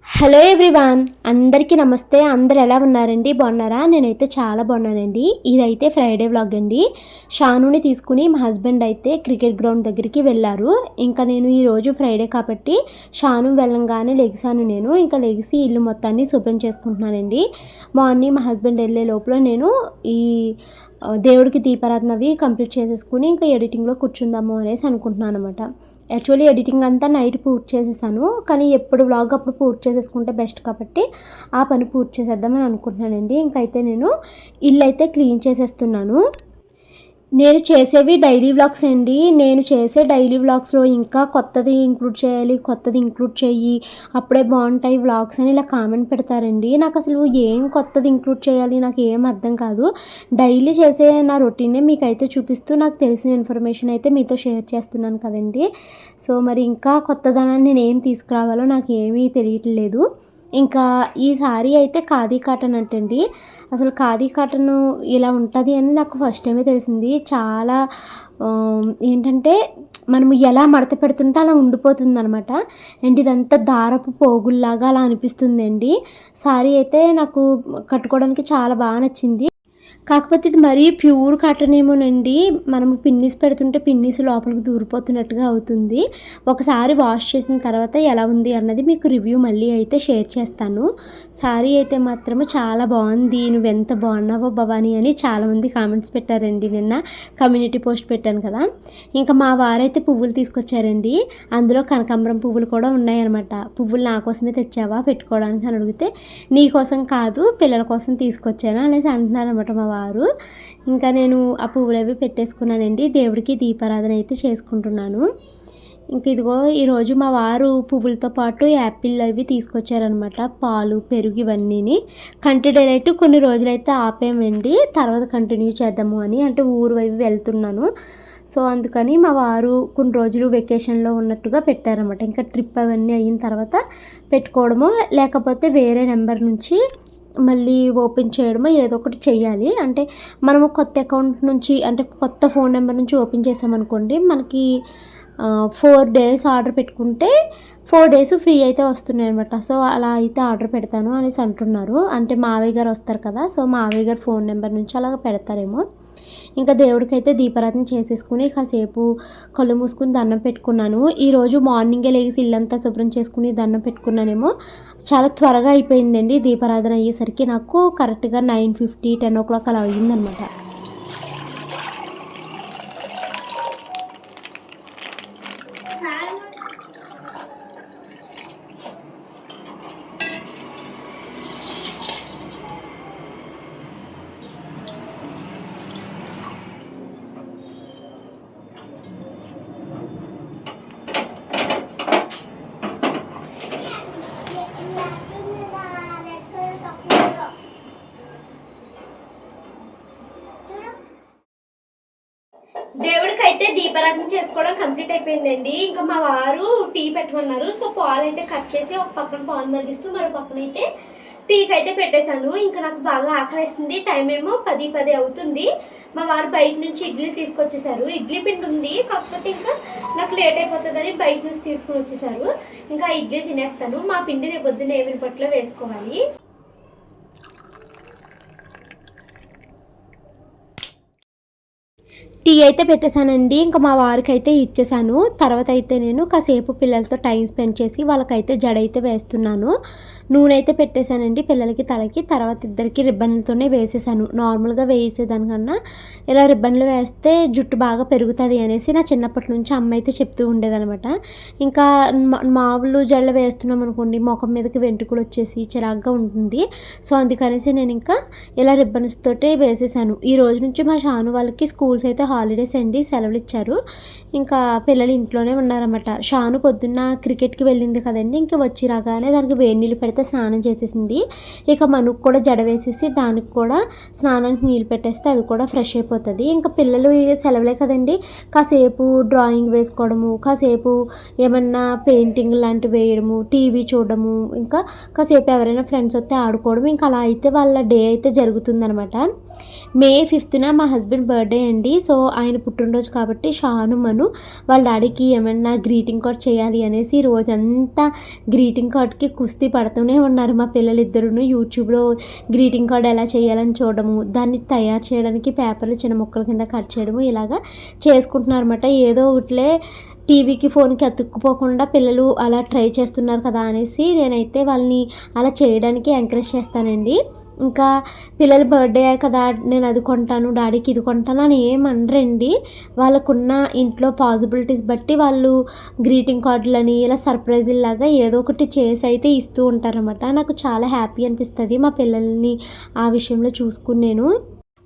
Hello everyone అందరికీ నమస్తే. అందరు ఎలా ఉన్నారండి? బాగున్నారా? నేనైతే చాలా బాగున్నానండి. ఇదైతే ఫ్రైడే వ్లాగ్ అండి. షానుని తీసుకుని మా హస్బెండ్ అయితే క్రికెట్ గ్రౌండ్ దగ్గరికి వెళ్ళారు. ఇంకా నేను ఈరోజు ఫ్రైడే కాబట్టి షాను వెళ్ళంగానే లెగిసాను నేను. ఇంకా లెగిసి ఇల్లు మొత్తాన్ని శుభ్రం చేసుకుంటున్నానండి. మార్నింగ్ మా హస్బెండ్ వెళ్ళే లోపల నేను ఈ దేవుడికి దీపారాధన అవి కంప్లీట్ చేసేసుకుని ఇంకా ఎడిటింగ్లో కూర్చుందాము అనేసి అనుకుంటున్నాను అనమాట యాక్చువల్లీ ఎడిటింగ్ అంతా నైట్ పూర్తి చేసేసాను కానీ ఎప్పుడు వ్లాగ్ అప్పుడు పూర్తి చేసేసుకుంటే బెస్ట్ కాబట్టి ఆ పని పూర్తి చేసేద్దామని అనుకుంటున్నానండి. ఇంకైతే నేను ఇల్లు అయితే క్లీన్ చేసేస్తున్నాను. నేను చేసేవి డైలీ వ్లాగ్స్ అండి. నేను చేసే డైలీ వ్లాగ్స్లో ఇంకా కొత్తది ఇంక్లూడ్ చేయాలి కొత్తది ఇంక్లూడ్ చేయి అప్పుడే బాగుంటాయి వ్లాగ్స్ అని ఇలా కామెంట్ పెడతారండి. నాకు అసలు ఏం కొత్తది ఇంక్లూడ్ చేయాలి నాకు ఏం అర్థం కాదు. డైలీ చేసే నా రొటీనే మీకు అయితే చూపిస్తూ నాకు తెలిసిన ఇన్ఫర్మేషన్ అయితే మీతో షేర్ చేస్తున్నాను కదండి. సో మరి ఇంకా కొత్తదనాన్ని నేను ఏం తీసుకురావాలో నాకు ఏమీ తెలియట్లేదు. ఇంకా ఈ శారీ అయితే ఖాదీ కాటన్ అంటండి. అసలు ఖాదీ కాటన్ ఇలా ఉంటుంది అని నాకు ఫస్ట్ టైమే తెలిసింది. చాలా ఏంటంటే మనము ఎలా మడత పెడుతుంటే అలా ఉండిపోతుంది అనమాట అండ్ ఇదంతా దారపు పోగుల్లాగా అలా అనిపిస్తుందండి. సారీ అయితే నాకు కట్టుకోవడానికి చాలా బాగా నచ్చింది. కాకపోతే ఇది మరీ ప్యూర్ కాటన్ ఏమోనండి మనం పిన్నిస్ పెడుతుంటే పిన్నిస్ లోపలికి దూరిపోతున్నట్టుగా అవుతుంది. ఒకసారి వాష్ చేసిన తర్వాత ఎలా ఉంది అన్నది మీకు రివ్యూ మళ్ళీ అయితే షేర్ చేస్తాను. సారీ అయితే మాత్రము చాలా బాగుంది. నువ్వు ఎంత బాగున్నావో భవానీ అని చాలామంది కామెంట్స్ పెట్టారండి. నిన్న కమ్యూనిటీ పోస్ట్ పెట్టాను కదా. ఇంకా మా వారైతే పువ్వులు తీసుకొచ్చారండి. అందులో కనకాంబరం పువ్వులు కూడా ఉన్నాయన్నమాట. పువ్వులు నా కోసమే తెచ్చావా? పెట్టుకోవడానికి అని అడిగితే నీ కోసం కాదు పిల్లల కోసం తీసుకొచ్చాను అనేసి అంటున్నారనమాట మా వారు. ఇంకా నేను ఆ పువ్వులు అవి పెట్టేసుకున్నానండి. దేవుడికి దీపారాధన అయితే చేసుకుంటున్నాను. ఇంక ఇదిగో ఈరోజు మా వారు పువ్వులతో పాటు యాపిల్ అవి తీసుకొచ్చారనమాట పాలు పెరుగు ఇవన్నీని. కంటి కొన్ని రోజులైతే ఆపేమండి. తర్వాత కంటిన్యూ చేద్దాము అని అంటే ఊరు అవి వెళ్తున్నాను. సో అందుకని మా వారు కొన్ని రోజులు వెకేషన్లో ఉన్నట్టుగా పెట్టారనమాట ఇంకా ట్రిప్ అవన్నీ అయిన తర్వాత పెట్టుకోవడము లేకపోతే వేరే నెంబర్ నుంచి మళ్ళీ ఓపెన్ చేయడమో ఏదో ఒకటి చేయాలి అంటే మనము కొత్త అకౌంట్ నుంచి అంటే కొత్త ఫోన్ నెంబర్ నుంచి ఓపెన్ చేసామనుకోండి మనకి ఫోర్ డేస్ ఆర్డర్ పెట్టుకుంటే ఫోర్ డేస్ ఫ్రీ అయితే వస్తున్నాయి అనమాట సో అలా అయితే ఆర్డర్ పెడతాను అనేసి అంటున్నారు. అంటే మావయ్య గారు వస్తారు కదా సో మావయ్య గారు ఫోన్ నెంబర్ నుంచి అలాగ పెడతారేమో. ఇంకా దేవుడికైతే దీపారాధన చేసేసుకుని కాసేపు కళ్ళు మూసుకుని దండం పెట్టుకున్నాను. ఈరోజు మార్నింగే లేచి ఇల్లంతా శుభ్రం చేసుకుని దండం పెట్టుకున్నానేమో. చాలా త్వరగా అయిపోయిందండి దీపారాధన అయ్యేసరికి. నాకు కరెక్ట్గా nine fifty ten o'clock అలా అయ్యిందనమాట దేవుడికి అయితే దీపారాధన చేసుకోవడం కంప్లీట్ అయిపోయిందండి ఇంకా మా వారు టీ పెట్టుకున్నారు. సో పాలు అయితే కట్ చేసి ఒక పక్కన పాలు మరిగిస్తూ మరో పక్కన అయితే టీకి అయితే పెట్టేశాను. ఇంకా నాకు బాగా ఆకలిస్తుంది. టైం ఏమో పది పది అవుతుంది. మా వారు బయట నుంచి ఇడ్లీ తీసుకొచ్చేసారు. ఇడ్లీ పిండి ఉంది. కాకపోతే ఇంకా నాకు లేట్ అయిపోతుందని బయట నుంచి తీసుకుని వచ్చేసారు. ఇంకా ఇడ్లీ తినేస్తాను. మా పిండి రేపు పొద్దున్న ఏమిని పట్లో వేసుకోవాలి. టీ అయితే పెట్టేశానండి. ఇంకా మా వారికి అయితే ఇచ్చేసాను తర్వాత అయితే నేను కాసేపు పిల్లలతో టైం స్పెండ్ చేసి వాళ్ళకైతే జడ అయితే వేస్తున్నాను. నూనె అయితే పెట్టేశానండి పిల్లలకి తలకి. తర్వాత ఇద్దరికి రిబ్బన్లతోనే వేసేసాను నార్మల్గా వేసేదానికన్నా ఇలా రిబ్బన్లు వేస్తే జుట్టు బాగా పెరుగుతుంది అనేసి నా చిన్నప్పటి నుంచి అమ్మ అయితే చెప్తూ ఉండేదనమాట ఇంకా మా- మామూలు జడలు వేస్తున్నాం అనుకోండి ముఖం మీదకి వెంట్రుకలు వచ్చేసి చిరాగ్గా ఉంటుంది. సో అందుకనేసి నేను ఇంకా ఇలా రిబ్బన్స్ తోటే వేసేసాను ఈ రోజు నుంచి మా షాను వాళ్ళకి స్కూల్స్ అయితే హాలిడేస్ అండి సెలవులు ఇచ్చారు. ఇంకా పిల్లలు ఇంట్లోనే ఉన్నారన్నమాట. షాను పొద్దున్న క్రికెట్కి వెళ్ళింది కదండి ఇంకా వచ్చి రాగానే దానికి వేడి నీళ్ళు పెడితే స్నానం చేసేసింది. ఇక మనకు కూడా జడ వేసేసి దానికి కూడా స్నానానికి నీళ్ళు పెట్టేస్తే అది కూడా ఫ్రెష్ అయిపోతుంది. ఇంకా పిల్లలు సెలవులే కదండి. కాసేపు డ్రాయింగ్ వేసుకోవడము కాసేపు ఏమన్నా పెయింటింగ్ లాంటివి వేయడము టీవీ చూడడము ఇంకా కాసేపు ఎవరైనా ఫ్రెండ్స్ వస్తే ఆడుకోవడం ఇంకా అలా అయితే వాళ్ళ డే అయితే జరుగుతుందనమాట. మే ఫిఫ్త్న మా హస్బెండ్ బర్త్డే అండి. సో ఆయన పుట్టినరోజు కాబట్టి షాను మను వాళ్ళ డాడీకి ఏమన్నా గ్రీటింగ్ కార్డ్ చేయాలి అనేసి రోజంతా గ్రీటింగ్ కార్డ్కి కుస్తీ చేస్తూనే ఉన్నారు మా పిల్లలిద్దరూ యూట్యూబ్లో గ్రీటింగ్ కార్డ్ ఎలా చేయాలని చూడడము దాన్ని తయారు చేయడానికి పేపర్లు చిన్న ముక్కల కింద కట్ చేయడము ఇలాగా చేసుకుంటున్నారన్నమాట. ఏదో ఒకటిలే టీవీకి ఫోన్కి అతుక్కుపోకుండా పిల్లలు అలా ట్రై చేస్తున్నారు కదా అనేసి నేనైతే వాళ్ళని అలా చేయడానికి ఎంకరేజ్ చేస్తానండి. ఇంకా పిల్లల బర్త్డే కదా నేను అది కొంటాను డాడీకి ఇది కొంటాను అని ఏమనరండి. వాళ్ళకున్న ఇంట్లో పాసిబిలిటీస్ బట్టి వాళ్ళు గ్రీటింగ్ కార్డులని ఇలా సర్ప్రైజుల్లాగా ఏదో ఒకటి చేసి అయితే ఇస్తూ ఉంటారనమాట నాకు చాలా హ్యాపీ అనిపిస్తుంది మా పిల్లల్ని ఆ విషయంలో చూసుకుని నేను.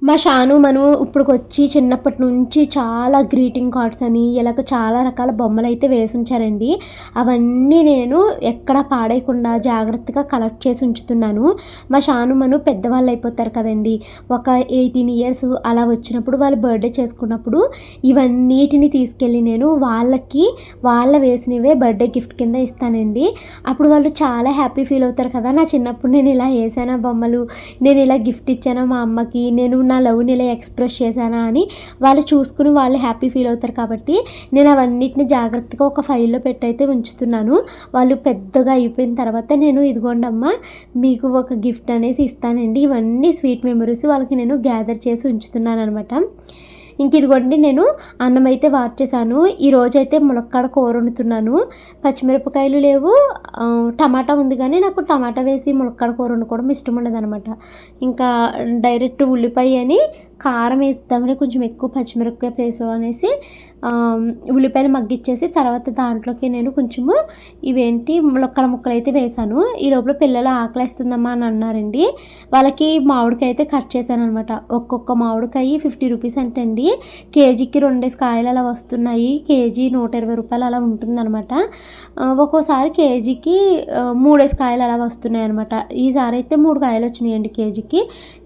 మా షాను మనం ఇప్పుడుకొచ్చి చిన్నప్పటి నుంచి చాలా గ్రీటింగ్ కార్డ్స్ అని ఇలాగ చాలా రకాల బొమ్మలు అయితే వేసి ఉంచారండి అవన్నీ నేను ఎక్కడ పాడేయకుండా జాగ్రత్తగా కలెక్ట్ చేసి ఉంచుతున్నాను. మా షాను మను పెద్దవాళ్ళు అయిపోతారు కదండి. ఒక ఎయిటీన్ ఇయర్స్ అలా వచ్చినప్పుడు వాళ్ళు బర్త్డే చేసుకున్నప్పుడు ఇవన్నిటిని తీసుకెళ్ళి నేను వాళ్ళకి వాళ్ళ వేసినవే బర్త్డే గిఫ్ట్ కింద ఇస్తానండి. అప్పుడు వాళ్ళు చాలా హ్యాపీ ఫీల్ అవుతారు కదా నా చిన్నప్పుడు నేను ఇలా వేసానా బొమ్మలు నేను ఇలా గిఫ్ట్ ఇచ్చానా మా అమ్మకి నేను నా లవ్ని ఇలా ఎక్స్ప్రెస్ చేశానా అని వాళ్ళు చూసుకుని వాళ్ళు హ్యాపీ ఫీల్ అవుతారు కాబట్టి నేను అవన్నిటిని జాగ్రత్తగా ఒక ఫైల్లో పెట్టయితే ఉంచుతున్నాను. వాళ్ళు పెద్దగా అయిపోయిన తర్వాత నేను ఇదిగోండి అమ్మ మీకు ఒక గిఫ్ట్ అనేసి ఇస్తానండి. ఇవన్నీ స్వీట్ మెమరీస్ వాళ్ళకి నేను గ్యాదర్ చేసి ఉంచుతున్నాను అనమాట ఇంక ఇదిగోండి నేను అన్నం అయితే వార్చేసాను ఈరోజు అయితే ములక్కాడ కూర వండుతున్నాను. పచ్చిమిరపకాయలు లేవు. టమాటా ఉంది కానీ నాకు టమాటా వేసి ములక్కాడ కూర వండుకోవడం ఇష్టం ఉండదు అనమాట ఇంకా డైరెక్ట్ ఉల్లిపాయ అని కారం వేస్తామని కొంచెం ఎక్కువ పచ్చిమిరపకాయ ప్లేస్ అనేసి ఉల్లిపాయలు మగ్గిచ్చేసి తర్వాత దాంట్లోకి నేను కొంచెము ఇవేంటి ములక్కడ ముక్కలు అయితే వేసాను. ఈ లోపల పిల్లలు ఆకలిస్తుందమ్మా అని అన్నారండి. వాళ్ళకి మామిడికాయ అయితే కట్ చేశాను అనమాట ఒక్కొక్క మామిడికాయ ఫిఫ్టీ రూపీస్ అంటే అండి కేజీకి రెండేసి కాయలు అలా వస్తున్నాయి. కేజీ నూట ఇరవై రూపాయలు అలా ఉంటుందన్నమాట. ఒక్కోసారి కేజీకి మూడేసి కాయలు అలా వస్తున్నాయి అనమాట ఈసారి అయితే మూడు కాయలు వచ్చినాయండి కేజీకి.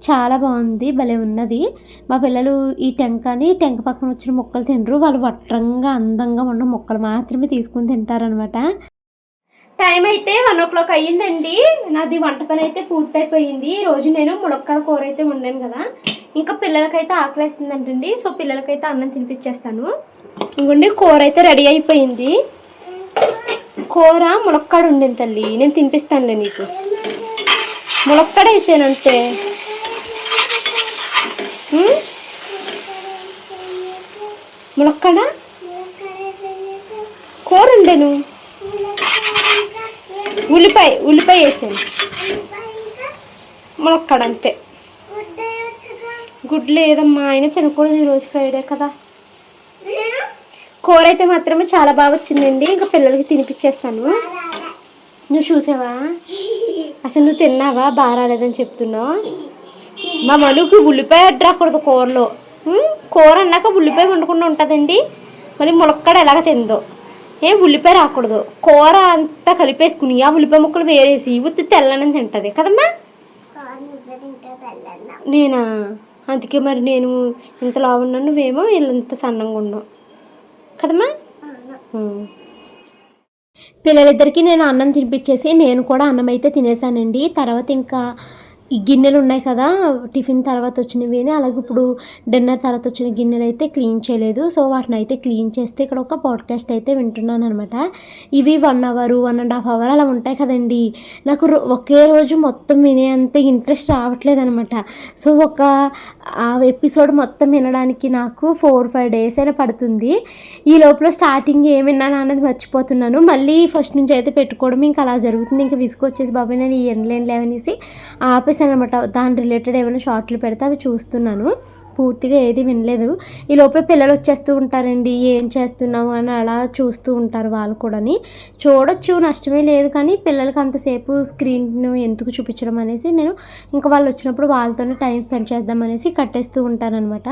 చాలా బాగుంది భలే ఉన్నది. మా పిల్లలు ఈ టెంకని టెంక పక్కన వచ్చిన మొక్కలు తినరు. వాళ్ళు వట్రంగా అందంగా ఉన్న మొక్కలు మాత్రమే తీసుకుని తింటారనమాట టైం అయితే వన్ ఓ క్లాక్ అయ్యిందండి. నాది వంట పని అయితే పూర్తయిపోయింది. ఈ రోజు నేను ములక్కాడ కూర అయితే వండాను కదా. ఇంకా పిల్లలకైతే ఆకలేస్తుందంటండి. సో పిల్లలకైతే అన్నం తినిపించేస్తాను. ఇంకోండి కూర అయితే రెడీ అయిపోయింది. కూర ములక్కాడ ఉండింది తల్లి. నేను తినిపిస్తానులే నీకు. ములక్కాడ వేసాను అంతే ములక్కడ? కూర ఉల్లిపాయ ఉల్లిపాయ వేసాను. ములక్కడ అంతే. గుడ్లు లేదమ్మా ఆయన తినకూడదు ఈరోజు ఫ్రైడే కదా. కూర అయితే మాత్రమే చాలా బాగా వచ్చిందండి ఇంకా పిల్లలకి తినిపించేస్తాను నువ్వు చూసావా? అసలు నువ్వు తిన్నావా? బాగా రాలేదని చెప్తున్నావు. మా మనుకి ఉల్లిపాయ అడ్డు రాకూడదు కూరలో? కూర అన్నాక ఉల్లిపాయ వండకుండా ఉంటుందండి. మళ్ళీ ములక్కడ ఎలాగ తిందో. ఏం ఉల్లిపాయ రాకూడదు. కూర అంతా కలిపేసుకుని ఆ ఉల్లిపాయ ముక్కలు వేరేసి ఉత్తి తెల్లనని తింటుంది. కదమ్మా? నేనా? అందుకే మరి నేను ఇంత లావున్నాను నువ్వేమో వీళ్ళంత సన్నంగా ఉన్నావు. కదమ్మా. పిల్లలిద్దరికీ నేను అన్నం తినిపించేసి నేను కూడా అన్నం అయితే తినేసానండి. తర్వాత ఇంకా ఈ గిన్నెలు ఉన్నాయి కదా టిఫిన్ తర్వాత వచ్చినవి అని అలాగే ఇప్పుడు డిన్నర్ తర్వాత వచ్చిన గిన్నెలు అయితే క్లీన్ చేయలేదు. సో వాటిని అయితే క్లీన్ చేస్తే ఇక్కడ ఒక పాడ్కాస్ట్ అయితే వింటున్నాను అనమాట ఇవి one hour one and half hour అలా ఉంటాయి కదండి. నాకు రో- ఒకే రోజు మొత్తం వినేంత ఇంట్రెస్ట్ రావట్లేదు అనమాట సో ఒక ఆ ఎపిసోడ్ మొత్తం వినడానికి నాకు ఫోర్ ఫైవ్ డేస్ అయినా పడుతుంది. ఈ లోపల స్టార్టింగ్ ఏం విన్నాను అన్నది మర్చిపోతున్నాను. మళ్ళీ ఫస్ట్ నుంచి అయితే పెట్టుకోవడం ఇంకా అలా జరుగుతుంది. ఇంకా విసుకొచ్చేసి బాబాయ్ నేను ఈ ఎండలేని లేవనేసి ఆపేసాను అనమాట దాని రిలేటెడ్ ఏమైనా షార్ట్లు పెడితే అవి చూస్తున్నాను. పూర్తిగా ఏది వినలేదు. ఈ లోపల పిల్లలు వచ్చేస్తూ ఉంటారండి. ఏం చేస్తున్నావు అని అలా చూస్తూ ఉంటారు వాళ్ళు కూడాని. చూడొచ్చు నష్టమే లేదు కానీ పిల్లలకి అంతసేపు స్క్రీన్ను ఎందుకు చూపించడం అనేసి నేను ఇంకా వాళ్ళు వచ్చినప్పుడు వాళ్ళతోనే టైం స్పెండ్ చేద్దాం అనేసి కట్టేస్తూ ఉంటానన్నమాట.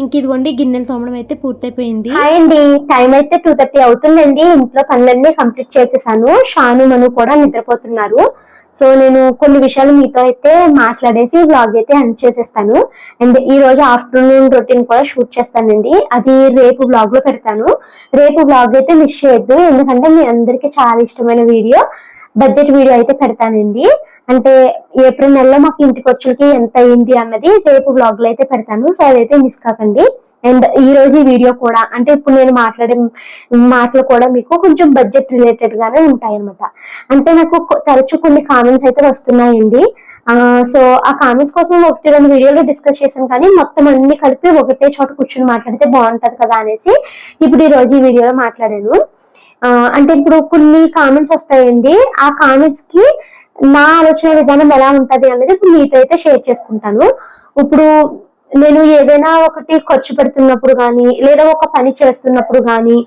ఇంక ఇదిగోండి గిన్నెలు తోమడం అయితే పూర్తయిపోయింది. అండి. టైం అయితే టూ థర్టీ అవుతుందండి. ఇంట్లో పనులన్నీ కంప్లీట్ చేసేసాను. షాను మను కూడా నిద్రపోతున్నారు. సో నేను కొన్ని విషయాలు మీతో అయితే మాట్లాడేసి బ్లాగ్ అయితే ఎండ్ చేసేస్తాను. అండ్ ఈ రోజు ఆఫ్టర్నూన్ రొటీన్ కూడా షూట్ చేస్తానండి. అది రేపు బ్లాగ్లో పెడతాను. రేపు బ్లాగ్ అయితే మిస్ చేయొద్దు. ఎందుకంటే మీ అందరికి చాలా ఇష్టమైన వీడియో బడ్జెట్ వీడియో అయితే పెడతానండి. అంటే ఏప్రిల్ నెలలో మాకు ఇంటి ఖర్చులకి ఎంత అయింది అన్నది రేపు బ్లాగ్లో అయితే పెడతాను. సో అదైతే మిస్ కాకండి. అండ్ ఈ రోజు ఈ వీడియో కూడా అంటే ఇప్పుడు నేను మాట్లాడే మాటలు కూడా మీకు కొంచెం బడ్జెట్ రిలేటెడ్ గానే ఉంటాయి అనమాట అంటే నాకు తరచూ కొన్ని కామెంట్స్ అయితే వస్తున్నాయండి. సో ఆ కామెంట్స్ కోసం ఒకటి రెండు వీడియోలు డిస్కస్ చేశాను కానీ మొత్తం అన్ని కలిపి ఒకటే చోట కూర్చొని మాట్లాడితే బాగుంటది కదా అనేసి ఇప్పుడు ఈ రోజు ఈ వీడియోలో మాట్లాడాను. అంటే ఇప్పుడు కొన్ని కామెంట్స్ వస్తాయండి. ఆ కామెంట్స్కి నా ఆలోచన విధానం ఎలా ఉంటది అనేది ఇప్పుడు మీతో అయితే షేర్ చేసుకుంటాను. ఇప్పుడు నేను ఏదైనా ఒకటి ఖర్చు పెడుతున్నప్పుడు కానీ లేదా ఒక పని చేస్తున్నప్పుడు కానీ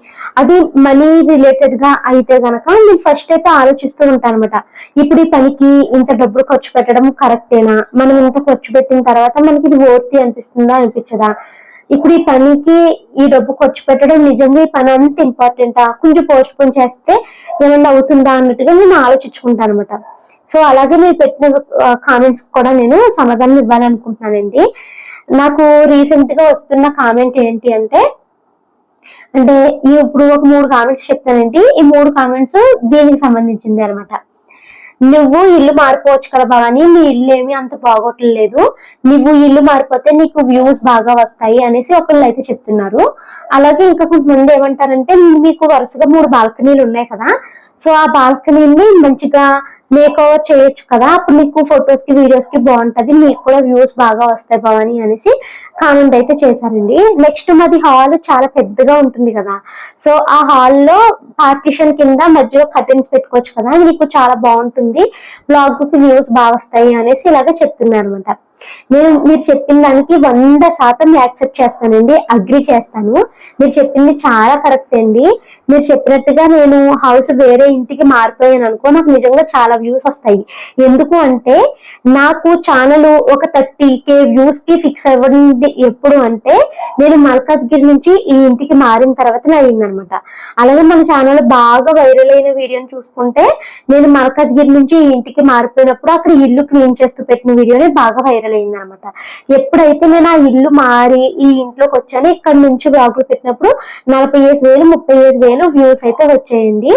అది మనీ రిలేటెడ్గా అయితే గనక నేను ఫస్ట్ అయితే ఆలోచిస్తూ ఉంటాను అనమాట ఇప్పుడు ఈ పనికి ఇంత డబ్బులు ఖర్చు పెట్టడం కరెక్టేనా మనం ఇంత ఖర్చు పెట్టిన తర్వాత మనకి ఇది ఓర్తి అనిపిస్తుందా అనిపించదా? ఇప్పుడు ఈ పనికి ఈ డబ్బు ఖర్చు పెట్టడం నిజంగా ఈ పని అంత ఇంపార్టెంటా కొంచెం పోస్ట్ పోన్ చేస్తే ఏమన్నా అవుతుందా అన్నట్టుగా నేను ఆలోచించుకుంటాను అనమాట సో అలాగే మీరు పెట్టిన కామెంట్స్ కూడా నేను సమాధానం ఇవ్వాలనుకుంటున్నానండి. నాకు రీసెంట్గా వస్తున్న కామెంట్ ఏంటి అంటే అంటే ఇప్పుడు ఒక మూడు కామెంట్స్ చెప్తానండి. ఈ మూడు కామెంట్స్ దీనికి సంబంధించింది అనమాట నువ్వు ఇల్లు మారిపోవచ్చు కదా భవాని నీ ఇల్లు ఏమి అంత బాగోట్లేదు. నువ్వు ఇల్లు మారిపోతే నీకు వ్యూస్ బాగా వస్తాయి అనేసి ఒకళ్ళు అయితే చెప్తున్నారు. అలాగే ఇంకా కొంతమంది ఏమంటారంటే మీకు వరుసగా మూడు బాల్కనీలు ఉన్నాయి కదా సో ఆ బాల్కనీని మంచిగా మేక్ ఓవర్ చేయొచ్చు కదా. అప్పుడు నీకు ఫొటోస్కి వీడియోస్కి బాగుంటది. నీకు కూడా వ్యూస్ బాగా వస్తాయి భవని అనేసి కామెంట్ అయితే చేశారండి. నెక్స్ట్ మాది హాల్ చాలా పెద్దగా ఉంటుంది కదా. సో ఆ హాల్లో పార్టిషన్ కింద మధ్యలో కర్టెన్స్ పెట్టుకోవచ్చు కదా. నీకు చాలా బాగుంటుంది. బ్లాగ్కి వ్యూస్ బాగా వస్తాయి అనేసి ఇలాగ చెప్తున్నారు అనమాట నేను మీరు చెప్పిన దానికి వంద శాతం యాక్సెప్ట్ చేస్తానండి. అగ్రి చేస్తాను. మీరు చెప్పింది చాలా కరెక్ట్ అండి. మీరు చెప్పినట్టుగా నేను హౌస్ వేరే ఇంటికి మారిపోయాను అనుకో నాకు నిజంగా చాలా వ్యూస్ వస్తాయి. ఎందుకు అంటే నాకు ఛానల్ ఒక థర్టీ కే వ్యూస్కి ఫిక్స్ అవ్వడం ఎప్పుడు అంటే నేను మల్కాజ్గిరి నుంచి ఈ ఇంటికి మారిన తర్వాత అయిందనమాట అలాగే మన ఛానల్ బాగా వైరల్ అయిన వీడియోని చూసుకుంటే నేను మల్కాజ్గిరి నుంచి ఈ ఇంటికి మారిపోయినప్పుడు అక్కడ ఇల్లు క్లీన్ చేస్తూ పెట్టిన వీడియోని బాగా వైరల్ అయింది అనమాట ఎప్పుడైతే నేను ఆ ఇల్లు మారి ఈ ఇంట్లోకి వచ్చాను ఇక్కడ నుంచి బ్లాగులు పెట్టినప్పుడు నలభై ఐదు వేలు ముప్పై ఐదు వేలు వ్యూస్ అయితే వచ్చాయండి.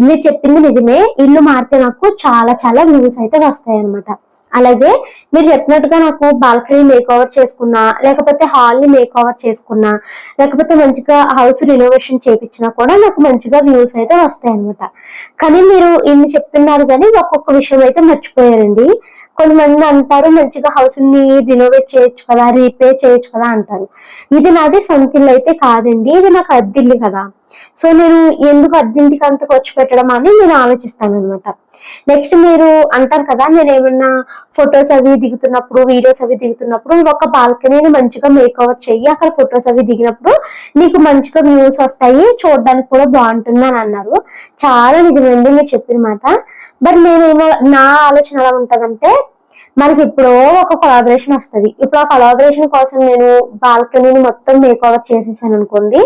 మీరు చెప్పింది నిజమే. ఇల్లు మారితే నాకు చాలా చాలా వ్యూస్ అయితే వస్తాయి అనమాట అలాగే మీరు చెప్పినట్టుగా నాకు బాల్కనీ మేక్ ఓవర్ చేసుకున్నా లేకపోతే హాల్ని మేక్ ఓవర్ చేసుకున్నా లేకపోతే మంచిగా హౌస్ రినోవేషన్ చేపించినా కూడా నాకు మంచిగా వ్యూస్ అయితే వస్తాయి అనమాట కానీ మీరు ఇన్ని చెప్తున్నారు కానీ ఒక్కొక్క విషయం అయితే మర్చిపోయారండి. కొంతమంది అంటారు మంచిగా హౌస్ని రినోవేట్ చేయొచ్చు కదా రీపేర్ చేయొచ్చు కదా అంటారు. ఇది నాది సొంత ఇల్లు అయితే కాదండి ఇది నాకు అద్దిల్లు కదా. సో నేను ఎందుకు అద్దింటికి అంత ఖర్చు పెట్టడం అని నేను ఆలోచిస్తాను అనమాట నెక్స్ట్ మీరు అంటారు కదా నేను ఏమన్నా ఫొటోస్ అవి దిగుతున్నప్పుడు వీడియోస్ అవి దిగుతున్నప్పుడు ఒక బాల్కనీని మంచిగా మేక్ చెయ్యి అక్కడ ఫొటోస్ అవి దిగినప్పుడు నీకు మంచిగా వ్యూస్ వస్తాయి చూడడానికి కూడా బాగుంటుంది అని అన్నారు. చాలా నిజమండి మీరు చెప్పిన మాట. బట్ నేనేమో నా ఆలోచన ఎలా ఉంటదంటే మనకి ఇప్పుడు ఒక కొలాబరేషన్ వస్తది. ఇప్పుడు ఆ కొలాబరేషన్ కోసం నేను బాల్కనీని మొత్తం మేక్ ఓవర్ చేసేసాను అనుకోండి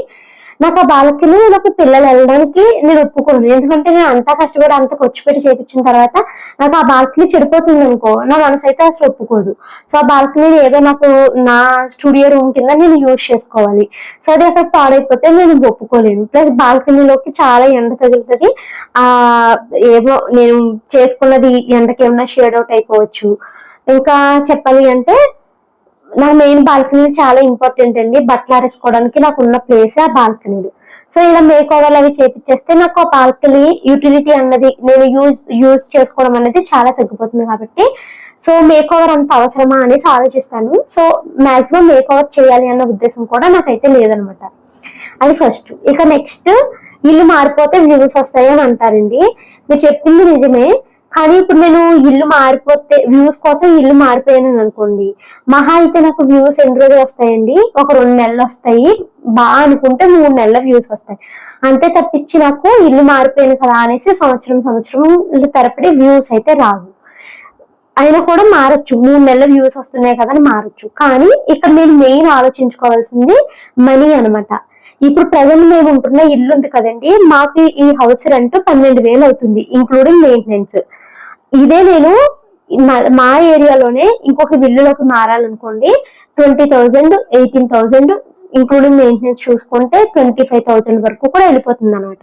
నాకు ఆ బాలకిని నాకు పిల్లలు వెళ్ళడానికి నేను ఒప్పుకోను. ఎందుకంటే నేను అంతా కష్టపడి అంత ఖర్చు పెట్టి చేపించిన తర్వాత నాకు ఆ బాల్కనీ చెడిపోతుంది అనుకో నా మనసు అయితే అసలు ఒప్పుకోదు. సో ఆ బాల్కనీ ఏదో నాకు నా స్టూడియో రూమ్ కింద నేను యూజ్ చేసుకోవాలి. సో అది అక్కడ పాడైపోతే నేను ఒప్పుకోలేను. ప్లస్ బాల్కనీలోకి చాలా ఎండ తగులుతుంది. ఆ ఏమో నేను చేసుకున్నది ఎండకి షేడ్ అవుట్ అయిపోవచ్చు. ఇంకా చెప్పాలి అంటే నా మెయిన్ బాల్కనీ చాలా ఇంపార్టెంట్ అండి. బట్టలు ఆరేసుకోవడానికి నాకు ఉన్న ప్లేస్ ఆ బాల్కనీలు సో ఇలా మేక్ ఓవర్లు అవి చేపించేస్తే నాకు ఆ బాల్కనీ యూటిలిటీ అన్నది నేను యూజ్ యూజ్ చేసుకోవడం అనేది చాలా తగ్గిపోతుంది కాబట్టి. సో మేక్ ఓవర్ అంత అవసరమా అనేసి ఆలోచిస్తాను. సో మాక్సిమం మేక్ ఓవర్ చేయాలి అన్న ఉద్దేశం కూడా నాకైతే లేదనమాట. అది ఫస్ట్ ఇక నెక్స్ట్ ఇల్లు మారిపోతే వ్యూస్ వస్తాయి అని అంటారండి. మీరు చెప్పింది నిజమే. కానీ ఇప్పుడు నేను ఇల్లు మారిపోతే వ్యూస్ కోసం ఇల్లు మారిపోయాను అనుకోండి. మహా అయితే నాకు వ్యూస్ ఎన్ని రోజులు వస్తాయండి? ఒక రెండు నెలలు వస్తాయి. బాగా అనుకుంటే మూడు నెలల వ్యూస్ వస్తాయి. అంతే తప్పించి నాకు ఇల్లు మారిపోయాను కదా అనేసి సంవత్సరం సంవత్సరం తరపడి వ్యూస్ అయితే రావు. అయినా కూడా మారచ్చు. మూడు నెలల వ్యూస్ వస్తున్నాయి కదా అని మారచ్చు. కానీ ఇక్కడ నేను మెయిన్ ఆలోచించుకోవాల్సింది మనీ అనమాట ఇప్పుడు ప్రజెంట్ మేము ఉంటున్న ఇల్లు ఉంది కదండి. మాకు ఈ హౌస్ రెంట్ పన్నెండు వేలు అవుతుంది ఇంక్లూడింగ్ మెయింటెనెన్స్ ఇదే నేను మా- మా ఏరియాలోనే ఇంకొక విల్లులోకి మారాలనుకోండి twenty thousand eighteen thousand including maintenance చూసుకుంటే ట్వంటీ ఫైవ్ థౌజండ్ వరకు కూడా వెళ్ళిపోతుంది అనమాట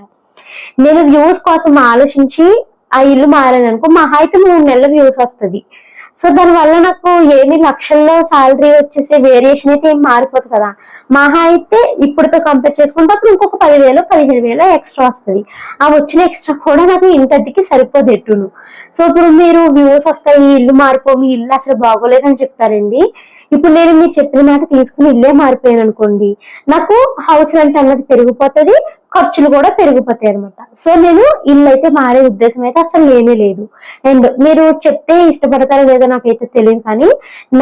నేను వ్యూస్ కోసం ఆలోచించి ఆ ఇల్లు మారాను అనుకో మహా అయితే మూడు నెలల వ్యూస్ వస్తుంది. సో దాని వల్ల నాకు ఏమి లక్షల్లో సాలరీ వచ్చేసే వేరియేషన్ అయితే ఏం మారిపోదు కదా. మహా అయితే ఇప్పుడుతో కంపేర్ చేసుకుంటే అప్పుడు ఇంకొక పదివేలు పదిహేను వేలు ఎక్స్ట్రా వస్తుంది. ఆ వచ్చిన ఎక్స్ట్రా కూడా నాకు ఇంటద్దికి సరిపోదు ఎట్టును సో ఇప్పుడు మీరు వ్యూస్ వస్తాయి ఇల్లు మారిపో మీ ఇల్లు అసలు బాగోలేదని చెప్తారండి. ఇప్పుడు నేను మీరు చెప్పిన మాట తీసుకుని ఇల్లే మారిపోయాను అనుకోండి నాకు హౌస్ రెంట్ అన్నది పెరిగిపోతుంది ఖర్చులు కూడా పెరిగిపోతాయి అనమాట సో నేను ఇల్లు అయితే మారే ఉద్దేశం అయితే అసలు లేనే లేదు. అండ్ మీరు చెప్తే ఇష్టపడతారో లేదో నాకైతే తెలియదు కానీ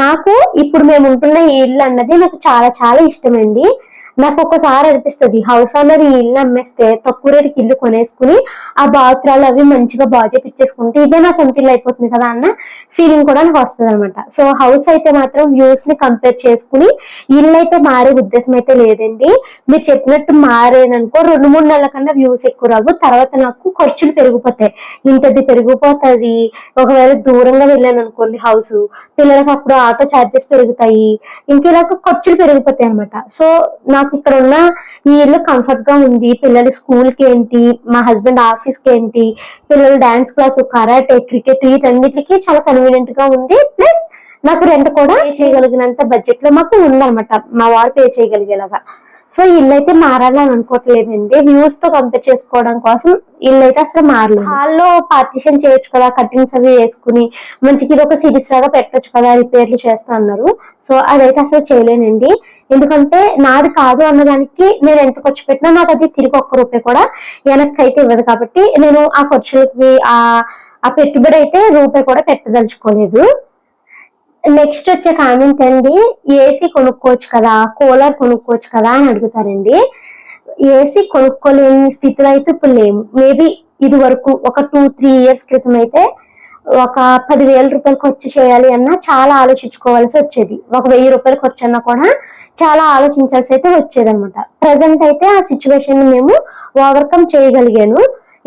నాకు ఇప్పుడు మేము ఉంటున్న ఈ ఇల్లు అన్నది నాకు చాలా చాలా ఇష్టమండి. నాకు ఒకసారి అనిపిస్తుంది హౌస్ ఓనర్ ఈ ఇల్లు అమ్మేస్తే తక్కువ రేటుకి ఇల్లు కొనేసుకుని ఆ బాత్రాలు అవి మంచిగా బాగా చేపించేసుకుంటే ఇదే నా సొంత ఇల్లు అయిపోతుంది కదా అన్న ఫీలింగ్ కూడా నాకు వస్తుంది అనమాట సో హౌస్ అయితే మాత్రం వ్యూస్ని కంపేర్ చేసుకుని ఇల్లు అయితే మారే ఉద్దేశం అయితే లేదండి. మీరు చెప్పినట్టు మారేననుకో రెండు మూడు నెలల కన్నా వ్యూస్ ఎక్కువ రావు. తర్వాత నాకు ఖర్చులు పెరిగిపోతాయి. ఇంతది పెరిగిపోతుంది. ఒకవేళ దూరంగా వెళ్ళాను అనుకోండి హౌస్ పిల్లలకి అప్పుడు ఆటో ఛార్జెస్ పెరుగుతాయి. ఇంకా ఇలా ఖర్చులు పెరిగిపోతాయి అనమాట సో నాకు ఇక్కడ ఉన్న ఈ ఇల్లు కంఫర్ట్గా ఉంది. పిల్లలు స్కూల్కి ఏంటి మా హస్బెండ్ ఆఫీస్కి ఏంటి పిల్లలు డాన్స్ క్లాస్ కరాటే క్రికెట్ వీటన్నిటికీ చాలా కన్వీనియంట్గా ఉంది. ప్లస్ నాకు రెంట్ కూడా పే చేయగలిగినంత బడ్జెట్లో మాకు ఉందన్నమాట. మా వారు పే చేయగలిగేలాగా. సో ఇల్లు అయితే మారాలని అనుకోవట్లేదండి. వ్యూస్తో కంపేర్ చేసుకోవడం కోసం ఇల్లు అయితే అసలు మారలేదు. హాల్లో పార్టిషన్ చేయొచ్చు కదా కటింగ్స్ అవి వేసుకుని మంచిగా ఇది ఒక సిరీస్ లాగా పెట్టచ్చు కదా రిపేర్లు చేస్తా అన్నారు. సో అదైతే అసలు చేయలేనండి. ఎందుకంటే నాది కాదు అన్నదానికి నేను ఎంత ఖర్చు పెట్టినా నాకు అది తిరిగి ఒక్క రూపాయి కూడా వెనక్కి అయితే ఇవ్వదు కాబట్టి నేను ఆ ఖర్చులకి ఆ ఆ పెట్టుబడి అయితే రూపాయి కూడా పెట్టదలుచుకోలేదు. నెక్స్ట్ వచ్చే కామెంట్ అండి ఏసీ కొనుక్కోవచ్చు కదా కూలర్ కొనుక్కోవచ్చు కదా అని అడుగుతారండి. ఏసీ కొనుక్కోలేని స్థితిలో అయితే ఇప్పుడు లేము. మేబీ ఇది వరకు ఒక టూ త్రీ ఇయర్స్ క్రితం అయితే ఒక పదివేల రూపాయలు ఖర్చు చేయాలి అన్నా చాలా ఆలోచించుకోవాల్సి వచ్చేది. ఒక వెయ్యి రూపాయలు ఖర్చు అన్నా కూడా చాలా ఆలోచించాల్సి అయితే వచ్చేది అనమాట ప్రజెంట్ అయితే ఆ సిచ్యువేషన్ మేము ఓవర్కమ్ చేయగలిగాను.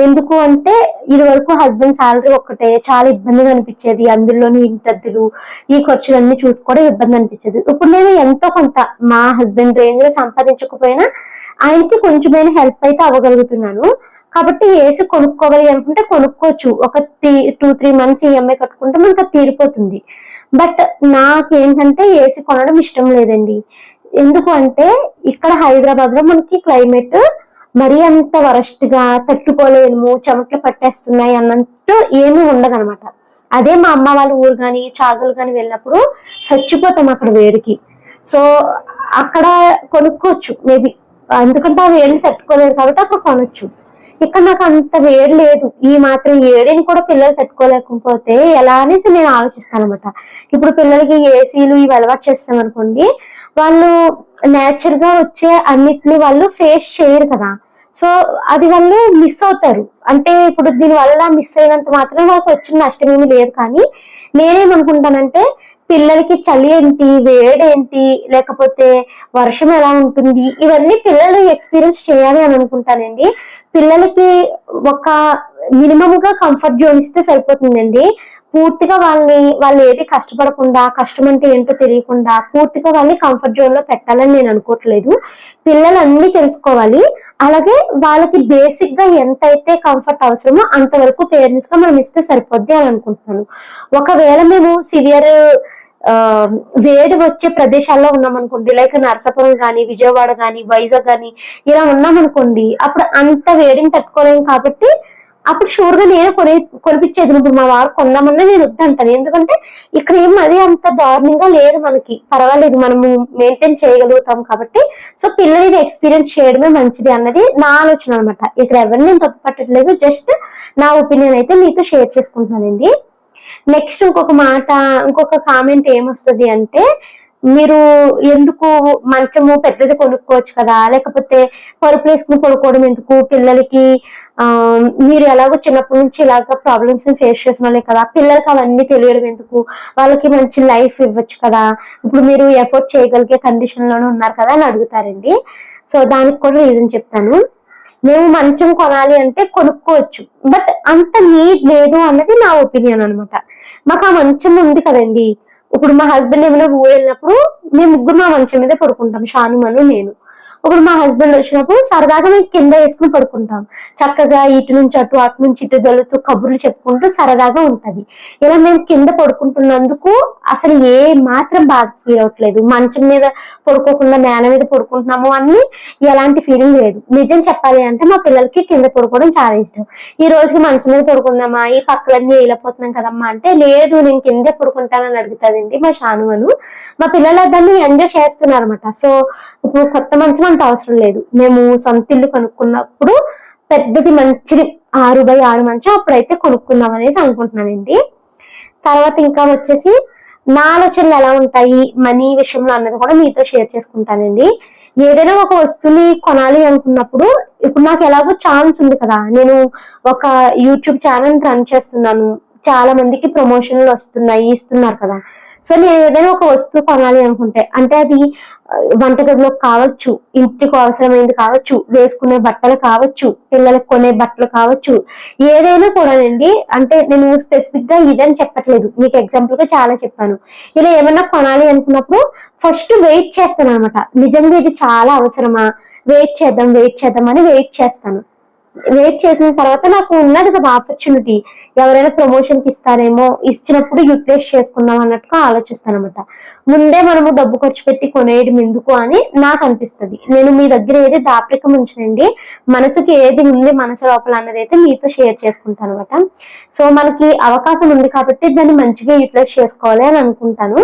ఎందుకు అంటే ఇది వరకు హస్బెండ్ శాలరీ ఒక్కటే చాలా ఇబ్బందిగా అనిపించేది. అందులోని ఇంటద్దులు ఈ ఖర్చులన్నీ చూసుకోవడం ఇబ్బంది అనిపించేది. ఇప్పుడు నేను ఎంతో కొంత మా హస్బెండ్ రేంజ్లో సంపాదించకపోయినా ఆయనకి కొంచెమైనా హెల్ప్ అయితే అవ్వగలుగుతున్నాను. కాబట్టి ఏసీ కొనుక్కోవాలి అనుకుంటే కొనుక్కోవచ్చు. ఒక టూ త్రీ మంత్స్ ఈఎంఐ కట్టుకుంటే మనకు అది తీరిపోతుంది. బట్ నాకేంటంటే ఏసీ కొనడం ఇష్టం లేదండి. ఎందుకు అంటే ఇక్కడ హైదరాబాద్లో మనకి క్లైమేట్ మరీ అంత వరస్ట్గా తట్టుకోలేము చెమట్లు పట్టేస్తున్నాయి అన్నట్టు ఏమీ ఉండదనమాట అదే మా అమ్మ వాళ్ళ ఊరు కానీ చాకులు కానీ వెళ్ళినప్పుడు చచ్చిపోతాం అక్కడ వేడికి. సో అక్కడ కొనుక్కోవచ్చు మేబీ. ఎందుకంటే ఆ వేడిని తట్టుకోలేరు కాబట్టి అక్కడ కొనొచ్చు. ఇక్కడ నాకు అంత వేడి లేదు. ఈ మాత్రం ఏడిని కూడా పిల్లలు తట్టుకోలేకపోతే ఎలా అనేసి నేను ఆలోచిస్తాను అనమాట ఇప్పుడు పిల్లలకి ఏసీలు ఇవి అలవాటు చేస్తాం అనుకోండి వాళ్ళు నేచర్గా వచ్చే అన్నిటిని వాళ్ళు ఫేస్ చేయరు కదా. సో అది వాళ్ళు మిస్ అవుతారు. అంటే ఇప్పుడు దీని వల్ల మిస్ అయినంత మాత్రం వాళ్ళకి వచ్చిన నష్టం లేదు. కానీ నేనేమనుకుంటానంటే పిల్లలకి చలి ఏంటి వేడేంటి లేకపోతే వర్షం ఎలా ఉంటుంది ఇవన్నీ పిల్లలు ఎక్స్పీరియన్స్ చేయాలి అని అనుకుంటానండి. పిల్లలకి ఒక మినిమం గా కంఫర్ట్ జోన్ ఇస్తే సరిపోతుందండి. పూర్తిగా వాళ్ళని వాళ్ళు ఏది కష్టపడకుండా కష్టం అంటే ఏంటో తెలియకుండా పూర్తిగా వాళ్ళని కంఫర్ట్ జోన్లో పెట్టాలని నేను అనుకోవట్లేదు. పిల్లలు అన్ని తెలుసుకోవాలి. అలాగే వాళ్ళకి బేసిక్గా ఎంత అయితే కంఫర్ట్ అవసరమో అంతవరకు పేరెంట్స్గా మనం ఇస్తే సరిపోద్ది అని అనుకుంటున్నాను. ఒకవేళ మేము సివియర్ వేడి వచ్చే ప్రదేశాల్లో ఉన్నాం అనుకోండి లైక్ నరసాపురం కానీ విజయవాడ కానీ వైజాగ్ కానీ ఇలా ఉన్నాం అనుకోండి అప్పుడు అంత వేడిని తట్టుకోలేము కాబట్టి అప్పుడు షూర్గా నేనే కొని కొనిపించేది. ఇప్పుడు మా వారు కొందామన్నా నేను వద్దంటాను. ఎందుకంటే ఇక్కడ ఏం మరీ అంత దారుణంగా లేదు మనకి. పర్వాలేదు మనము మెయింటైన్ చేయగలుగుతాం కాబట్టి. సో పిల్లలు ఎక్స్పీరియన్స్ చేయడమే మంచిది అన్నది నా ఆలోచన అనమాట ఇక్కడ ఎవరిని నేను తప్పు పట్టట్లేదు. జస్ట్ నా ఒపీనియన్ అయితే మీతో షేర్ చేసుకుంటున్నానండి. నెక్స్ట్ ఇంకొక మాట ఇంకొక కామెంట్ ఏమొస్తుంది అంటే మీరు ఎందుకు మంచము పెద్దది కొనుక్కోవచ్చు కదా? లేకపోతే పరుపులు వేసుకుని పడుకోవడం ఎందుకు? పిల్లలకి ఆ మీరు ఎలాగో చిన్నప్పటి నుంచి ఇలాగ ప్రాబ్లమ్స్ని ఫేస్ చేసిన వాళ్ళే కదా? పిల్లలకి అవన్నీ తెలియడం ఎందుకు? వాళ్ళకి మంచి లైఫ్ ఇవ్వచ్చు కదా? ఇప్పుడు మీరు ఎఫోర్డ్ చేయగలిగే కండిషన్లోనే ఉన్నారు కదా అని అడుగుతారండి. సో దానికి కూడా రీజన్ చెప్తాను. మేము మంచం కొనాలి అంటే కొనుక్కోవచ్చు. బట్ అంత నీడ్ లేదు అన్నది నా ఒపీనియన్ అనమాట మాకు ఆ మంచం ఉంది కదండి. ఇప్పుడు మా హస్బెండ్ ఏమైనా ఊరు వెళ్ళినప్పుడు మేము ముగ్గురు మా మంచం మీద పడుకుంటాం. షానుమను నేను. ఇప్పుడు మా హస్బెండ్ వచ్చినప్పుడు సరదాగా మేము కింద వేసుకుని పడుకుంటాం. చక్కగా ఇటు నుంచి అటు అటు నుంచి ఇటు దొలుతూ కబుర్లు చెప్పుకుంటూ సరదాగా ఉంటది. ఇలా మేము కింద పడుకుంటున్నందుకు అసలు ఏ మాత్రం బాధ ఫీల్ అవ్వట్లేదు. మంచం మీద పడుకోకుండా నేల మీద పడుకుంటున్నాము అని ఎలాంటి ఫీలింగ్ లేదు. నిజం చెప్పాలి అంటే మా పిల్లలకి కింద పడుకోవడం చాలా ఇష్టం. ఈ రోజుకి మంచం మీద పడుకుందామా? ఈ పక్కలన్నీ వెళ్ళిపోతున్నాం కదమ్మా అంటే లేదు నేను కిందే పడుకుంటానని అడుగుతాదండి మా షానువను మా పిల్లలు దాన్ని ఎంజాయ్ చేస్తున్నారు అనమాట సో ఇప్పుడు కొత్త మంచం అంత అవసరం లేదు. మేము సొంత ఇల్లు కొనుక్కున్నప్పుడు పెద్దది మంచిది. ఆరు బై ఆరు మంచం అప్పుడైతే కొనుక్కుందాం అనేసి అనుకుంటున్నానండి. తర్వాత ఇంకా వచ్చేసి నా ఆలోచనలు ఎలా ఉంటాయి? మనీ విషయంలో అన్నది కూడా మీతో షేర్ చేసుకుంటానండి. ఏదైనా ఒక వస్తువుని కొనాలి అనుకున్నప్పుడు ఇప్పుడు నాకు ఎలాగో ఛాన్స్ ఉంది కదా. నేను ఒక యూట్యూబ్ ఛానల్ రన్ చేస్తున్నాను. చాలా మందికి ప్రమోషన్లు వస్తున్నాయి ఇస్తున్నారు కదా. సో నేను ఏదైనా ఒక వస్తువు కొనాలి అనుకుంటే అంటే అది వంట వంటగదిలో కావచ్చు ఇంటికి అవసరమైనది కావచ్చు వేసుకునే బట్టలు కావచ్చు పిల్లలకు కొనే బట్టలు కావచ్చు ఏదైనా కూడానండి అంటే నేను స్పెసిఫిక్గా ఇదని చెప్పట్లేదు. మీకు ఎగ్జాంపుల్గా చాలా చెప్పాను. ఇలా ఏమన్నా కొనాలి అనుకున్నప్పుడు ఫస్ట్ వెయిట్ చేస్తాను అనమాట నిజంగా ఇది చాలా అవసరమా? వెయిట్ చేద్దాం వెయిట్ చేద్దాం అని వెయిట్ చేస్తాను. వెయిట్ చేసిన తర్వాత నాకు ఉన్నది కదా ఆపర్చునిటీ ఎవరైనా ప్రమోషన్కి ఇస్తారేమో ఇచ్చినప్పుడు యూటిలైజ్ చేసుకుందాం అన్నట్టుగా ఆలోచిస్తాను అనమాట ముందే మనము డబ్బు ఖర్చు పెట్టి కొనేయడం ఎందుకు అని నాకు అనిపిస్తుంది. నేను మీ దగ్గర ఏది దాపరికం ఉంచనండి మనసుకి ఏది ఉంది మనసు లోపల అన్నది అయితే మీతో షేర్ చేసుకుంటాను అనమాట సో మనకి అవకాశం ఉంది కాబట్టి దాన్ని మంచిగా యూటిలైజ్ చేసుకోవాలి అని అనుకుంటాను.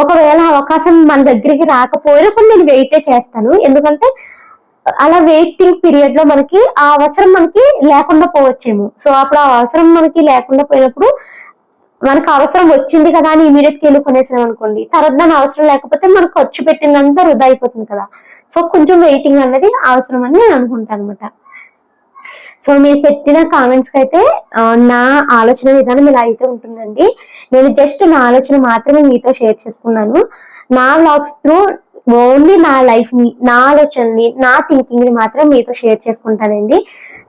ఒకవేళ అవకాశం మన దగ్గరికి రాకపోయినప్పుడు నేను వెయిటే చేస్తాను. ఎందుకంటే అలా వెయిటింగ్ పీరియడ్లో మనకి ఆ అవసరం మనకి లేకుండా పోవచ్చేమో. సో అప్పుడు ఆ అవసరం మనకి లేకుండా పోయినప్పుడు మనకు అవసరం వచ్చింది కదా అని ఇమీడియట్ వెళ్ళి కొనేసాం అనుకోండి. తర్వాత దాని అవసరం లేకపోతే మనకు ఖర్చు పెట్టినంత వృధా అయిపోతుంది కదా. సో కొంచెం వెయిటింగ్ అనేది అవసరం అని నేను అనుకుంటాను అనమాట సో మీరు పెట్టిన కామెంట్స్కి అయితే నా ఆలోచన విధానం ఇలా అయితే ఉంటుందండి. నేను జస్ట్ నా ఆలోచన మాత్రమే మీతో షేర్ చేసుకున్నాను. నా వ్లాగ్స్ త్రూ ఓన్లీ నా లైఫ్ని నా ఆలోచనని నా థింకింగ్ని మాత్రం మీతో షేర్ చేసుకుంటానండి.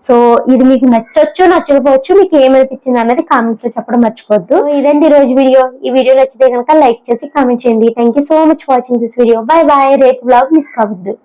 సో ఇది మీకు నచ్చొచ్చు నచ్చకపోవచ్చు మీకు ఏమనిపించింది అన్నది కామెంట్స్లో చెప్పడం మర్చిపోద్దు. ఇదండి ఈ రోజు వీడియో. ఈ వీడియో నచ్చితే కనుక లైక్ చేసి కామెంట్ చేయండి. Thank you so much watching this video bye bye రేపు బ్లాగ్ మిస్ కావద్దు.